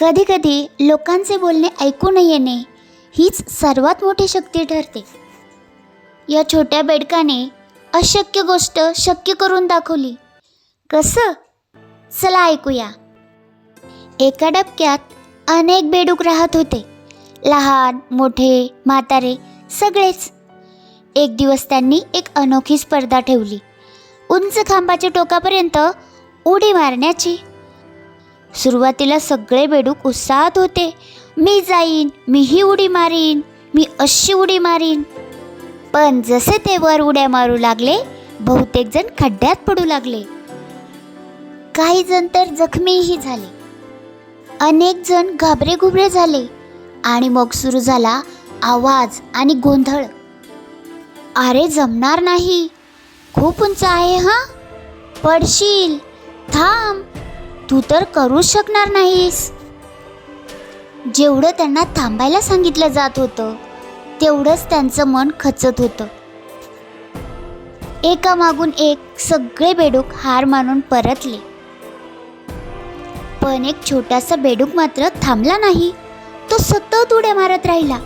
कधीकधी लोकांचे बोलणे ऐकू न येणे हीच सर्वात मोठी शक्ती ठरते. या छोट्या बेडकाने अशक्य गोष्ट शक्य करून दाखवली. कसं? चला ऐकूया. एका डबक्यात अनेक बेडूक राहत होते. लहान मोठे म्हातारे सगळेच. एक दिवस त्यांनी एक अनोखी स्पर्धा ठेवली. उंच खांबाच्या टोकापर्यंत उडी मारण्याची. सुरुवातीला सगळे बेडूक उत्साहात होते. मी जाईन मीही उडी मारीन मी अशी उडी मारीन. पण जसे ते वर उड्या मारू लागले बहुतेक जण खड्ड्यात पडू लागले. काही जण तर जखमीही झाले. अनेक जण घाबरे घुबरे झाले आणि मग सुरू झाला आवाज आणि गोंधळ. अरे जमणार नाही. खूप उंच आहे हा? पडशील. थांब. तू तर करूच शकणार नाहीस. जेवढं त्यांना थांबायला सांगितलं जात होतं तेवढंच त्यांचं मन खचत होतं. एकामागून एक सगळे बेडूक हार मानून परतले. पण एक छोटासा बेडूक मात्र थांबला नाही. तो सतत उड्या मारत राहिला.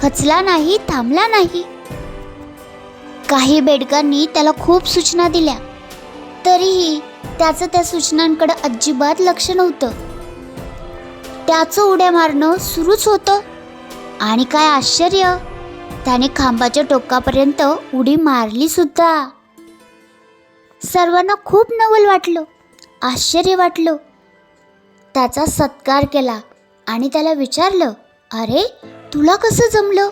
खचला नाही थांबला नाही. काही बेडकांनी त्याला खूप सूचना दिल्या. तरीही त्याचं त्या सूचनांकडे अजिबात लक्ष नव्हतं. त्याचं उड्या मारणं सुरूच होतं. आणि काय आश्चर्य त्याने खांबाच्या टोकापर्यंत उडी मारली सुद्धा. सर्वांना खूप नवल वाटलं आश्चर्य वाटलं. त्याचा सत्कार केला आणि त्याला विचारलं अरे तुला कसं जमलं?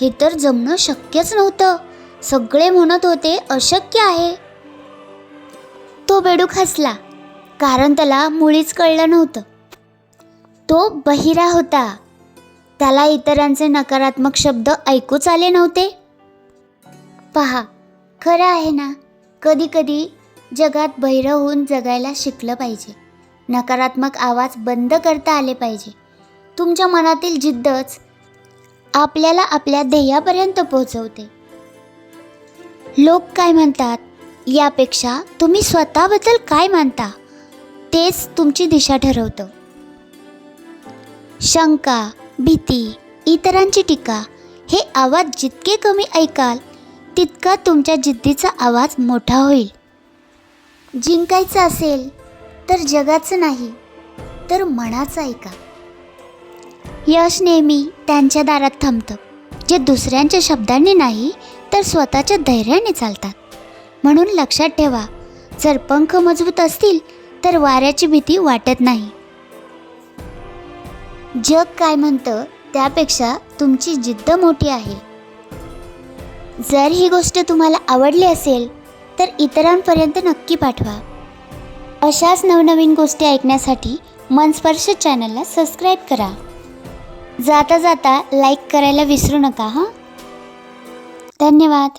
हे तर जमणं शक्यच नव्हतं. सगळे म्हणत होते अशक्य आहे. बेडूक हसला कारण त्याला मुळीच कळलं नव्हतं. तो बहिरा होता. त्याला इतरांचे नकारात्मक शब्द ऐकूच आले नव्हते. पहा खरं आहे ना कधी कधी जगात बहिरं होऊन जगायला शिकलं पाहिजे. नकारात्मक आवाज बंद करता आले पाहिजे. तुमच्या मनातील जिद्दच आपल्याला आपल्या ध्येयापर्यंत पोहोचवते. लोक काय म्हणतात? यापेक्षा तुम्ही स्वतःबद्दल काय मानता? तेच तुमची दिशा ठरवतं. शंका भीती इतरांची टीका हे आवाज जितके कमी ऐकाल तितका तुमच्या जिद्दीचा आवाज मोठा होईल. जिंकायचं असेल तर जगाचं नाही तर मनाचं ऐका. यश नेहमी त्यांच्या दारात थांबतं. जे दुसऱ्यांच्या शब्दांनी नाही तर स्वतःच्या धैर्याने चालतात. म्हणून लक्षात ठेवा जर पंख मजबूत असतील तर वाऱ्याची भीती वाटत नाही. जग काय म्हणतं त्यापेक्षा तुमची जिद्द मोठी आहे. जर ही गोष्ट तुम्हाला आवडली असेल तर इतरांपर्यंत नक्की पाठवा. अशाच नवनवीन गोष्टी ऐकण्यासाठी मनस्पर्श चॅनलला सबस्क्राईब करा. जाता जाता लाईक करायला विसरू नका हां? धन्यवाद.